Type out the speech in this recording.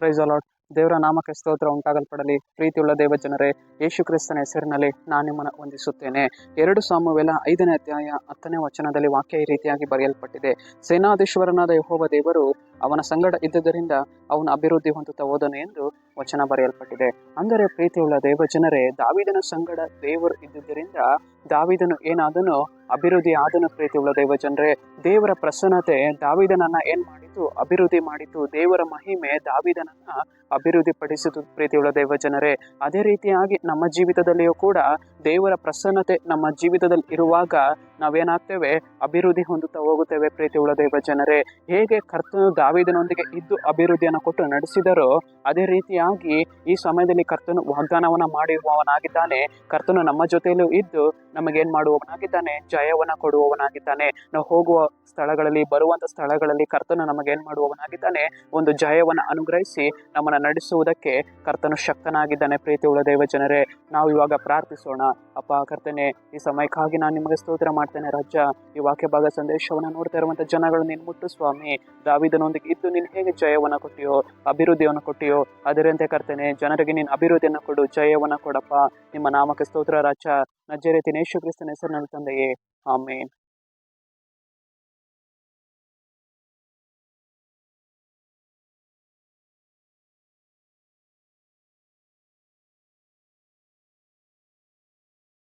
Price allot ದೇವರ ನಾಮಕ ಸ್ತೋತ್ರ ಉಂಟಾಗಲ್ಪಡಲಿ. ಪ್ರೀತಿಯುಳ್ಳ ದೇವ ಜನರೇ, ಯೇಸು ಕ್ರಿಸ್ತನ ಹೆಸರಿನಲ್ಲಿ ನಾನು ನಿಮ್ಮನ್ನು ವಂದಿಸುತ್ತೇನೆ. ಎರಡು ಸಾಮುವೆಲ ಐದನೇ ಅಧ್ಯಾಯ ಹತ್ತನೇ ವಚನದಲ್ಲಿ ವಾಕ್ಯ ಈ ರೀತಿಯಾಗಿ ಬರೆಯಲ್ಪಟ್ಟಿದೆ. ಸೇನಾಧೀಶ್ವರನಾದ ಯಹೋವ ದೇವರು ಅವನ ಸಂಗಡ ಇದ್ದುದರಿಂದ ಅವನ ಅಭಿವೃದ್ಧಿ ಹೊಂದುತ್ತಾ ಹೋದನು ಎಂದು ವಚನ ಬರೆಯಲ್ಪಟ್ಟಿದೆ. ಅಂದರೆ ಪ್ರೀತಿಯುಳ್ಳ ದೇವ ಜನರೇ, ದಾವಿದನ ಸಂಗಡ ದೇವರು ಇದ್ದುದರಿಂದ ದಾವಿದನು ಏನಾದನು? ಅಭಿವೃದ್ಧಿ ಪ್ರೀತಿ ಉಳ್ಳ ದೈವ ಜನರೇ, ದೇವರ ಪ್ರಸನ್ನತೆ ದಾವಿದನನ್ನ ಏನ್ ಮಾಡಿತು? ಅಭಿವೃದ್ಧಿ ಮಾಡಿತು. ದೇವರ ಮಹಿಮೆ ದಾವಿದನನ್ನ ಅಭಿವೃದ್ಧಿ ಪಡಿಸಿತು ಪ್ರೀತಿಯುಳ್ಳ ದೈವ ಜನರೇ. ಅದೇ ರೀತಿಯಾಗಿ ನಮ್ಮ ಜೀವಿತದಲ್ಲಿಯೂ ಕೂಡ ದೇವರ ಪ್ರಸನ್ನತೆ ನಮ್ಮ ಜೀವಿತದಲ್ಲಿ ಇರುವಾಗ ನಾವೇನಾಗ್ತೇವೆ? ಅಭಿವೃದ್ಧಿ ಹೊಂದುತ್ತಾ ಹೋಗುತ್ತೇವೆ ಪ್ರೀತಿ ಉಳ್ಳ ದೈವ ಜನರೇ. ಹೇಗೆ ಕರ್ತನು ದಾವಿದನೊಂದಿಗೆ ಇದ್ದು ಅಭಿವೃದ್ಧಿಯನ್ನು ಕೊಟ್ಟು ನಡೆಸಿದರೋ, ಅದೇ ರೀತಿಯಾಗಿ ಈ ಸಮಯದಲ್ಲಿ ಕರ್ತನು ವಾಗ್ದಾನವನ್ನ ಮಾಡಿರುವವನಾಗಿದ್ದಾನೆ. ಕರ್ತನು ನಮ್ಮ ಜೊತೆಯಲ್ಲೂ ಇದ್ದು ನಮಗೇನ್ ಮಾಡುವವನಾಗಿದ್ದಾನೆ? ಜಯವನ್ನ ಕೊಡುವವನಾಗಿದ್ದಾನೆ. ನಾವು ಹೋಗುವ ಸ್ಥಳಗಳಲ್ಲಿ ಬರುವಂತ ಸ್ಥಳಗಳಲ್ಲಿ ಕರ್ತನು ನಮಗೇನ್ ಮಾಡುವವನಾಗಿದ್ದಾನೆ? ಒಂದು ಜಯವನ್ನು ಅನುಗ್ರಹಿಸಿ ನಮ್ಮನ್ನ ನಡೆಸುವುದಕ್ಕೆ ಕರ್ತನು ಶಕ್ತನಾಗಿದ್ದಾನೆ ಪ್ರೀತಿಯುಳ್ಳ ದೇವ ಜನರೇ. ನಾವು ಇವಾಗ ಪ್ರಾರ್ಥಿಸೋಣ. ಅಪ್ಪ, ಕರ್ತನೆ, ಈ ಸಮಯಕ್ಕಾಗಿ ನಾನು ನಿಮಗೆ ಸ್ತೋತ್ರ ಮಾಡ್ತೇನೆ ರಾಜ ಈ ವಾಕ್ಯ ಭಾಗ ಸಂದೇಶವನ್ನು ನೋಡ್ತಾ ಇರುವಂತ ಜನಗಳು, ನೀನು ಮುಟ್ಟು ಸ್ವಾಮಿ. ದಾವಿದನೊಂದಿಗೆ ಇದ್ದು ನೀನು ಹೇಗೆ ಜಯವನ್ನು ಕೊಟ್ಟಿಯೋ, ಅಭಿವೃದ್ಧಿಯನ್ನು ಕೊಟ್ಟಿಯೋ, ಅದರಂತೆ ಕರ್ತನೆ, ಜನರಿಗೆ ನೀನು ಅಭಿವೃದ್ಧಿಯನ್ನು ಕೊಡು, ಜಯವನ್ನು ಕೊಡಪ್ಪ. ನಿಮ್ಮ ನಾಮಕ್ಕೆ ಸ್ತೋತ್ರ ರಾಜ ರೀತಿ ನೇಶು ಕ್ರಿಸ್ತನ ಹೆಸರಿನಲ್ಲಿ ತಂದೆಯೇ. Amen.